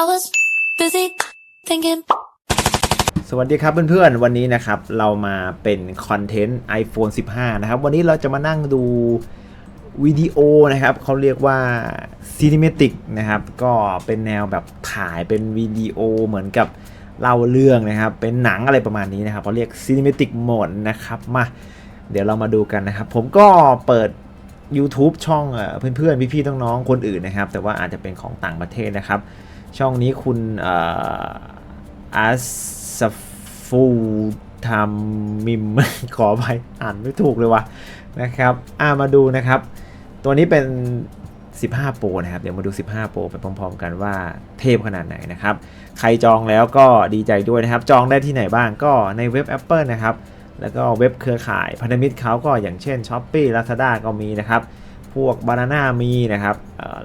I was busy thinking. สวัสดีครับเพื่อนๆ วันนี้นะครับเรามาเป็นคอนเทนต์ iPhone 15 นะครับ วันนี้เราจะมานั่งดูวิดีโอนะครับเขาเรียกว่า Cinematic นะครับ ก็เป็นแนวแบบถ่ายเป็นวิดีโอเหมือนกับเล่าเรื่องนะครับ เป็นหนังอะไรประมาณนี้นะครับเขาเรียก Cinematic Mode นะครับมาเดี๋ยวเรามาดูกันนะครับ ผมก็เปิด YouTube ช่องเอ่อเพื่อนๆ พี่ๆ น้องๆ คนอื่นนะครับ แต่ว่าอาจจะเป็นของต่างประเทศนะครับ ช่องนี้คุณอ่ออัสฟูทำมิมขอไปอ่านไม่ถูกเลยวะนะครับอ่ามาดูนะครับ ตัวนี้เป็น 15 โปรนะครับ เดี๋ยวมาดู 15 โปรไปพร้อมๆกันว่าเทพขนาดไหนนะครับ ใครจองแล้วก็ดีใจด้วยนะครับ จองได้ที่ไหนบ้างก็ในเว็บ Apple นะครับ แล้วก็เว็บเครือข่ายพันธมิตรเขาก็อย่างเช่น s h o p e e Lazada ก็มีนะครับ พวก Banana มีนะครับ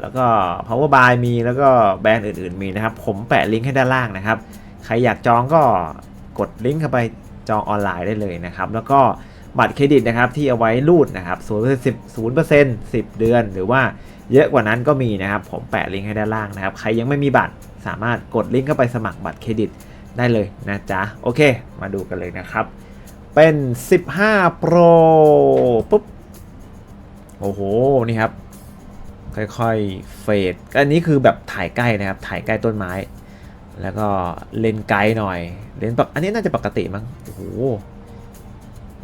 แล้วก็ Power Buy มีแล้วก็แบรนด์อื่นๆมีนะครับ ผมแปะลิงก์ให้ด้านล่างนะครับ ใครอยากจองก็กดลิงก์เข้าไปจองออนไลน์ได้เลยนะครับ แล้วก็บัตรเครดิตนะครับที่เอาไว้รูดนะครับศูนย์สิบศูนย์เปอร์เซ็นต์สิบเดือน หรือว่าเยอะกว่านั้นก็มีนะครับ ผมแปะลิงก์ให้ด้านล่างนะครับ ใครยังไม่มีบัตรสามารถกดลิงก์เข้าไปสมัครบัตรเครดิตได้เลยนะจ๊ะ โอเค มาดูกันเลยนะครับ เป็น 15 Pro ปุ๊บ โอ้โห นี่ครับ ค่อยๆ เฟด อันนี้คือแบบถ่ายใกล้นะครับ ถ่ายใกล้ต้นไม้ แล้วก็เลนไกลหน่อย เลนปกอันนี้น่าจะปกติมั้ง โอ้โห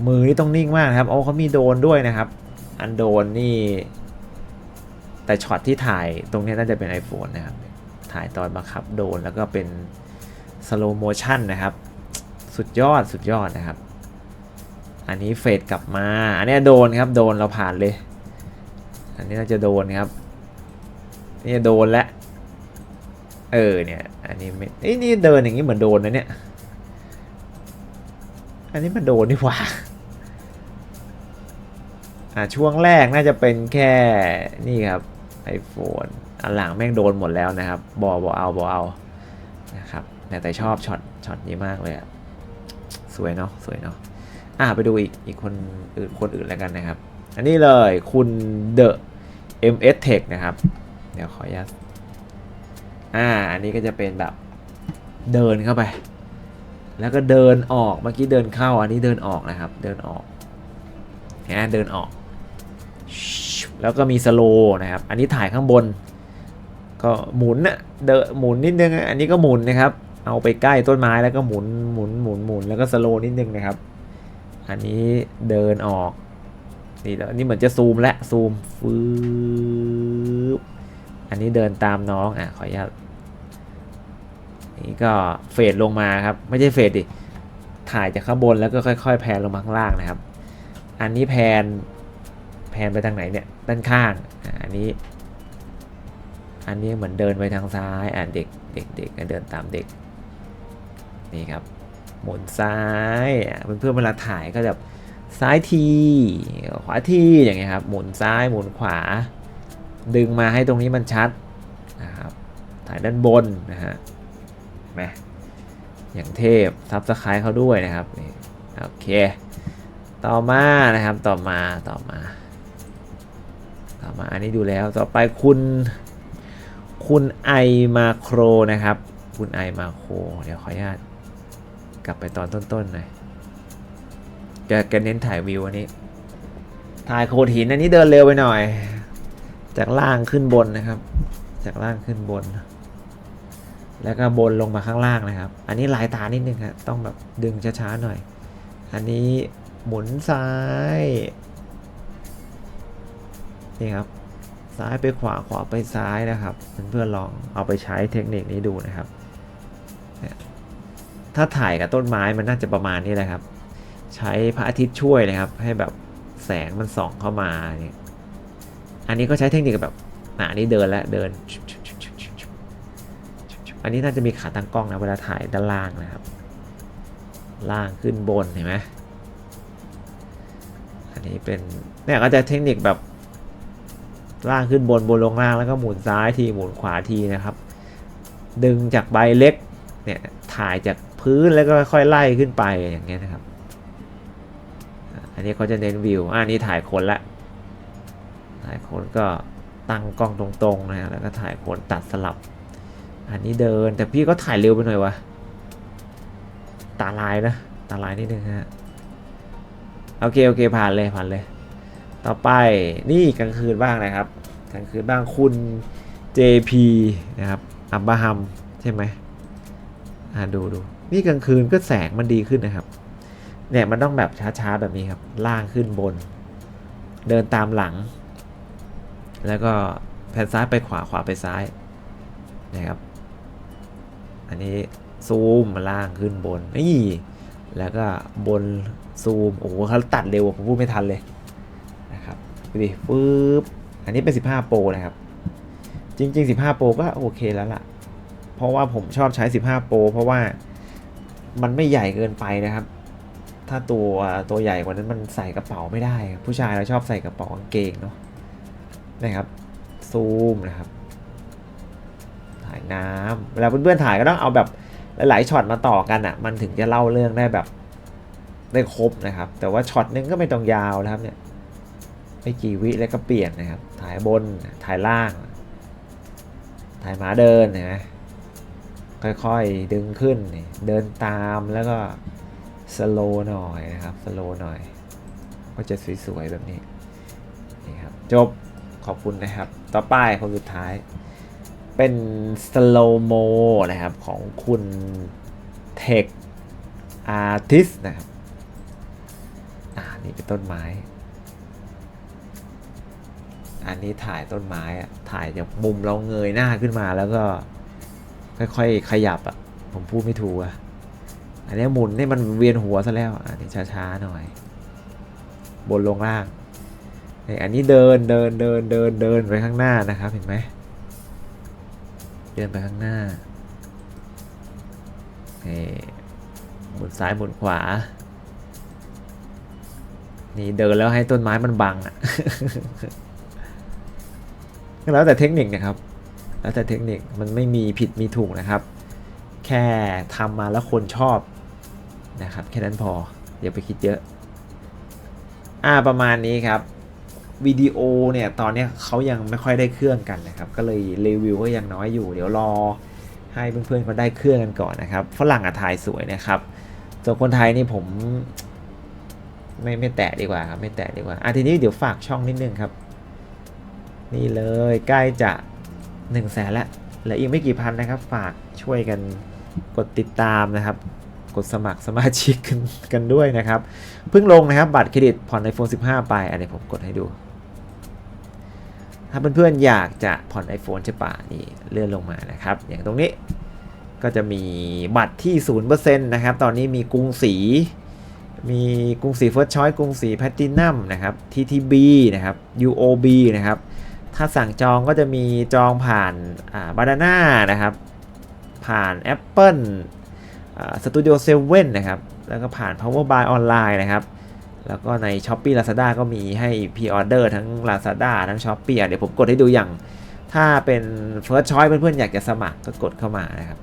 มือนี่ต้องนิ่งมากนะครับโอ้เขามีโดนด้วยนะครับ อันโดนนี่ แต่ช็อตที่ถ่ายตรงนี้น่าจะเป็น iPhone นะครับ ถ่ายตอนบังคับโดนแล้วก็เป็นสโลโมชันนะครับ สุดยอด สุดยอดนะครับ อันนี้เฟดกลับมา อันนี้โดนครับ โดนเราผ่านเลย อันนี้น่าจะโดนครับนี่โดนแล้วเออเนี่ยอันนี้ไม่เอ้นี่เดินอย่างนี้เหมือนโดนนะเนี่ยอันนี้มันโดนนี่หว่าอ่าช่วงแรกน่าจะเป็นแค่นี่ครับ iPhone อันหลังแม่งโดนหมดแล้วนะครับบอบอเอาบอเอานะครับแต่ชอบช็อตช็อตนี้มากเลยอะสวยเนาะสวยเนาะอ่าไปดูอีกอีกคนอื่นคนอื่นแล้วกันนะครับ อันนี้เลยคุณ The MS Tech นะครับ เดี๋ยวขออนุญาตอ่า อันนี้ก็จะเป็นแบบเดินเข้าไป แล้วก็เดินออก เมื่อกี้เดินเข้า อันนี้เดินออกนะครับ เดินออกนะเดินออก แล้วก็มีสโลนะครับ อันนี้ถ่ายข้างบน ก็หมุนนะเดนหมุนนิดนึง อันนี้ก็หมุนนะครับ เอาไปใกล้ต้นไม้แล้วก็หมุน หมุน หมุน หมุน แล้วก็สโลนิดนึงนะครับ อันนี้เดินออก นี่แล้วนี่เหมือนจะซูมและซูมฟืบอันนี้เดินตามน้องอะขออนุญาตนี่ก็เฟดลงมาครับ ไม่ใช่เฟดดิถ่ายจากข้างบนแล้วก็ค่อย ๆ แพนลงมาข้างล่างนะครับ อันนี้แพนแพนไปทางไหนเนี่ยด้านข้างอะอันนี้ อันนี้เหมือนเดินไปทางซ้ายอะเด็กเด็กเด็กเดินตามเด็กนี่ครับหมุนซ้ายอะเพื่อนๆเวลาถ่ายก็แบบ ซ้ายที ขวาทีอย่างเงี้ยครับ หมุนซ้ายหมุนขวา ดึงมาให้ตรงนี้มันชัดนะครับถ่ายด้านบนนะฮะเห็นไหมอย่างเทพซับสไครต์เขาด้วยนะครับนี่โอเค ต่อมานะครับต่อมาต่อมา ต่อมาอันนี้ดูแล้วต่อไปคุณคุณไอมาโครนะครับ คุณไอมาโครเดี๋ยวขออนุญาตกลับไปตอนต้นๆหน่อย แกแกเน้นถ่ายวิวอันนี้ ถ่ายโขดหินอันนี้เดินเร็วไปหน่อย จากล่างขึ้นบนนะครับ จากล่างขึ้นบน แล้วก็บนลงมาข้างล่างนะครับ อันนี้หลายตานิดนึงครับต้องแบบดึงช้าๆหน่อย อันนี้หมุนซ้ายนี่ครับซ้ายไปขวาขวาไปซ้ายนะครับเพื่อนๆลองเอาไปใช้เทคนิคนี้ดูนะครับ ถ้าถ่ายกับต้นไม้มันน่าจะประมาณนี้แหละครับ ใช้พระอาทิตย์ช่วยนะครับ ให้แบบแสงมันส่องเข้ามาเนี่ยอันนี้ก็ใช้เทคนิคแบบอะอันนี้เดินแล้วเดิน อันนี้น่าจะมีขาตั้งกล้องนะเวลาถ่ายด้านล่างนะครับ ล่างขึ้นบนเห็นไหมอันนี้เป็นเนี่ยก็จะเทคนิคแบบล่างขึ้นบนบนลงล่างแล้วก็หมุนซ้ายทีหมุนขวาทีนะครับ ดึงจากใบเล็กเนี่ยถ่ายจากพื้นแล้วก็ค่อยไล่ขึ้นไปอย่างเงี้ยนะครับ อันนี้เขาจะเน้นวิวอันนี้ถ่ายคนละ ถ่ายคนก็ตั้งกล้องตรงๆนะฮะแล้วก็ถ่ายคนตัดสลับ อันนี้เดินแต่พี่ก็ถ่ายเร็วไปหน่อยวะ ตาลายนะ ตาลายนิดนึงฮะ โอเคโอเคผ่านเลยผ่านเลย ต่อไปนี่กลางคืนบ้างนะครับ กลางคืนบ้างคุณ JP นะครับอับบาฮัมใช่ไหมอ่าดูดูนี่กลางคืนก็แสงมันดีขึ้นนะครับ เนี่ยมันต้องแบบช้าๆแบบนี้ครับ ล่างขึ้นบน เดินตามหลัง แล้วก็แผ่นซ้ายไปขวาขวาไปซ้ายนะครับ อันนี้ซูมมาล่างขึ้นบนนี่แล้วก็บนซูมโอ้โหเขาตัดเร็วผมพูดไม่ทันเลยนะครับดูดิปึ๊บอันนี้เป็น 15 โปรนะครับ จริง ๆ 15 โปรก็โอเคแล้วล่ะ เพราะว่าผมชอบใช้ 15 โปรเพราะว่ามันไม่ใหญ่เกินไปนะครับ ถ้าตัวตัวใหญ่กว่านั้นมันใส่กระเป๋าไม่ได้ครับผู้ชายเราชอบใส่กระเป๋ากางเกงเนาะนะครับซูมนะครับ ถ่ายน้ำเวลาเพื่อนๆถ่ายก็ต้องเอาแบบหลายๆช็อตมาต่อกันอะ่ะ มันถึงจะเล่าเรื่องได้แบบได้ครบนะครับ แต่ว่าช็อตนึงก็ไม่ต้องยาวนะครับเนี่ยไม่กี่วิแล้วก็เปลี่ยนนะครับ ถ่ายบนถ่ายล่าง ถ่ายหมาเดินนไหมค่อยๆดึงขึ้นเดินตามแล้วก็ สโลหน่อยนะครับสโลหน่อย ก็จะสวยๆแบบนี้นี่ครับจบขอบคุณนะครับ ต่อไปคนสุดท้าย เป็นสโลโมนะครับของคุณ Tech Artist นะครับอ่านี่เป็นต้นไม้ อันนี้ถ่ายต้นไม้อะถ่ายจากมุมเราเงยหน้าขึ้นมาแล้วก็ค่อยๆขยับอะผมพูดไม่ถูกอะ อันนี้หมุนนี่มันเวียนหัวซะแล้ว อันนี้ช้าๆหน่อย บนลงล่างอันนี้เดินเดินเดินเดินเดินไปข้างหน้านะครับเห็นไหมเดินไปข้างหน้านี่หมุนซ้ายหมุนขวา นี่เดินแล้วให้ต้นไม้มันบังอะแล้วแต่เทคนิคนะครับ แล้วแต่เทคนิคมันไม่มีผิดมีถูกนะครับ แค่ทำมาแล้วคนชอบ นะครับ แค่นั้นพออย่าไปคิดเยอะอ่าประมาณนี้ครับวิดีโอเนี่ยตอนนี้เขายังไม่ค่อยได้เครื่องกันนะครับ ก็เลยรีวิวก็ยังน้อยอยู่ เดี๋ยวรอให้เพื่อนๆเขาได้เครื่องกันก่อนนะครับฝรั่งอะถ่ายสวยนะครับส่วนคนไทยนี่ผมไม่ไม่แตะดีกว่าครับไม่แตะดีกว่าอะทีนี้เดี๋ยวฝากช่องนิดนึงครับ นี่เลยใกล้จะ1นึ่งแสนล้วเหลืออีกไม่กี่พันนะครับ ฝากช่วยกันกดติดตามนะครับ กดสมัครสมาชิกกันกันด้วยนะครับ เพิ่งลงนะครับ บัตรเครดิตผ่อน iPhone 15 ไป อันนี้ผมกดให้ดู ถ้าเพื่อนๆอยากจะผ่อน iPhone ใช่ปะนี่เลื่อนลงมานะครับ อย่างตรงนี้ก็จะมีบัตรที่ 0%นะครับ ตอนนี้มีกรุงศรีมีกรุงศรี First Choice กรุงศรี Platinum นะครับ TTB นะครับ UOB นะครับ ถ้าสั่งจองก็จะมีจองผ่านอ่าบานาน่านะครับ ผ่าน Apple สตูดิโอเซเว่นนะครับ แล้วก็ผ่าน Power Buy ออนไลน์นะครับ แล้วก็ใน s h อ p e e Lazada ก็มีให้พ r ออเดอร์ทั้ง Lazada ทั้ง s h อ p e e เดี๋ยวผมกดให้ดูอย่าง ถ้าเป็น First Choice เพื่อนๆอยากจะสมัครก็กดเข้ามานะครับ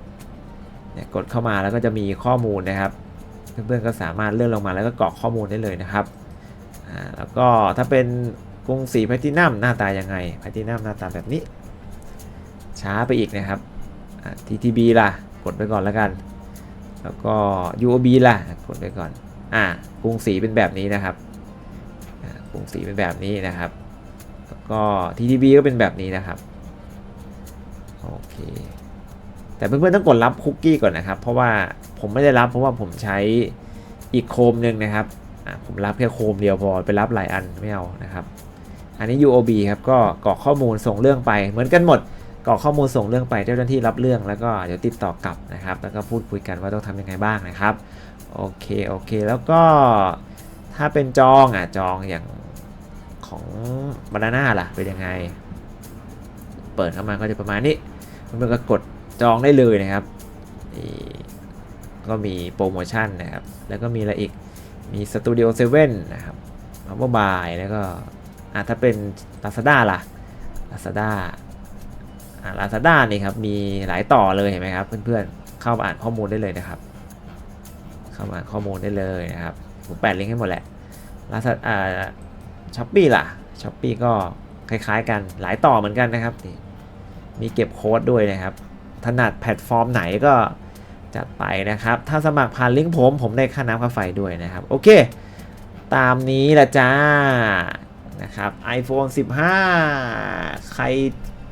เนี่ยกดเข้ามาแล้วก็จะมีข้อมูลนะครับ เพื่อนๆก็สามารถเลื่อนลงมาแล้วก็กรอกข้อมูลได้เลยนะครับอ่าแล้วก็ถ้าเป็นกรุงศรีแพทินัมหน้าตายังไงแพทินัมหน้าตาแบบนี้ ช้าไปอีกนะครับ TTB ล่ะ กดไปก่อนแล้วกัน แล้วก็ UOB ล่ะกดไปก่อน อ่ากรุงศรีเป็นแบบนี้นะครับกรุงศรีเป็นแบบนี้นะครับ แล้วก็ TTB ก็เป็นแบบนี้นะครับ โอเค แต่เพื่อนๆต้องกดรับคุกกี้ก่อนนะครับ เพราะว่าผมไม่ได้รับเพราะว่าผมใช้อีกโคมหนึ่งนะครับอ่าผมรับแค่โคมเดียวพอไปรับหลายอันไม่เอานะครับ อันนี้ UOB ครับก็กรอกข้อมูลส่งเรื่องไปเหมือนกันหมด กรอกข้อมูลส่งเรื่องไปเจ้าหน้าที่รับเรื่องแล้วก็เดี๋ยวติดต่อกลับนะครับ แล้วก็พูดคุยกันว่าต้องทำยังไงบ้างนะครับโอเคโอเคแล้วก็ถ้าเป็นจองอะจองอย่างของบานาน่าล่ะเป็นยังไง เปิดเข้ามาก็จะประมาณนี้มันก็กดจองได้เลยนะครับนี่ก็มีโปรโมชั่นนะครับ แล้วก็มีอะไรอีกมีสตูดิโอเซเว่นนะครับพับบบายแล้วก็อะถ้าเป็น Lazada ล่ะ Lazada อ่า Lazada นี่ครับมีหลายต่อเลยเห็นไหมครับ เพื่อนๆเข้ามาอ่านข้อมูลได้เลยนะครับ เข้ามาอ่านข้อมูลได้เลยนะครับผมแปะลิงก์ให้หมดแหละ Lazada อ่าช้อปปี้ล่ะช้อปปี้ก็คล้ายๆ กันหลายต่อเหมือนกันนะครับนี่มีเก็บโค้ดด้วยนะครับ ถนัดแพลตฟอร์มไหนก็จัดไปนะครับ ถ้าสมัครผ่านลิงก์ผม ผมได้ค่าน้ำค่าไฟด้วยนะครับ โอเค ตามนี้ละจ้านะครับ iPhone 15 ใคร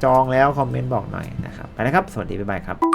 จองแล้วคอมเมนต์บอกหน่อยนะครับ ไปนะครับ สวัสดีบ๊ายบายครับ